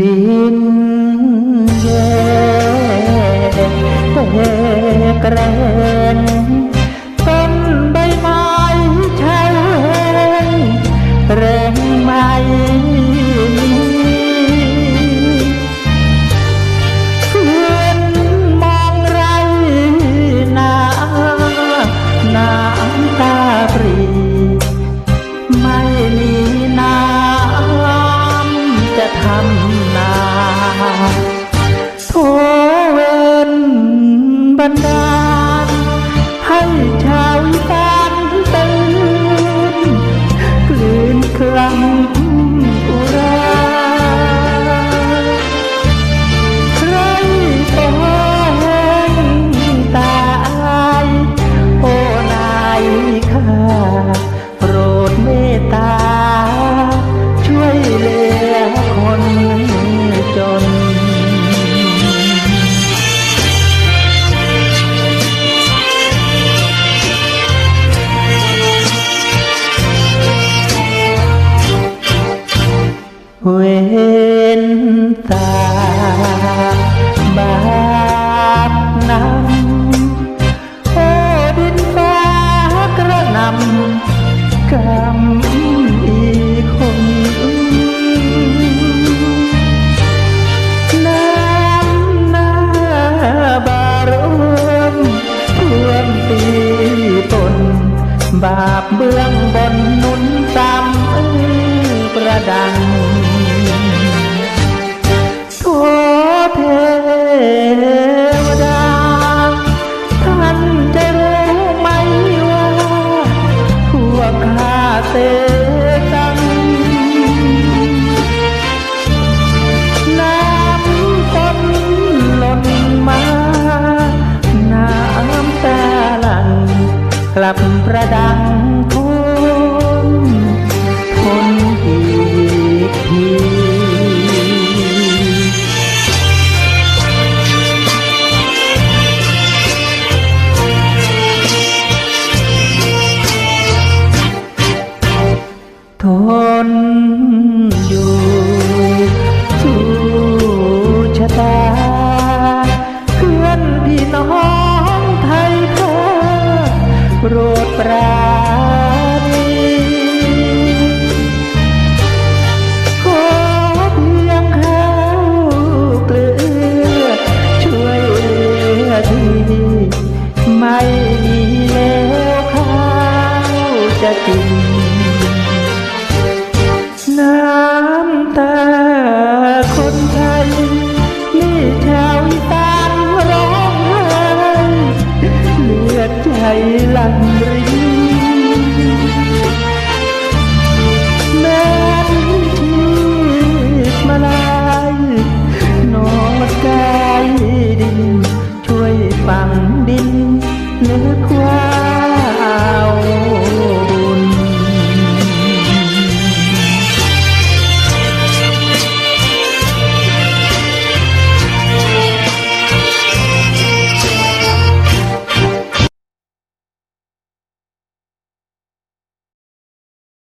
ดินแย่แกร ทำนาโทเวนบันดาลให้ช เวนตาบาปนำโอ้ดินฟ้ากระนำกำอีคนน้ำหน้าบารมท่วมตีตนบาปเบื้องบนนุนซ้ำประดัง บประดัง โปรดปรา ลังริ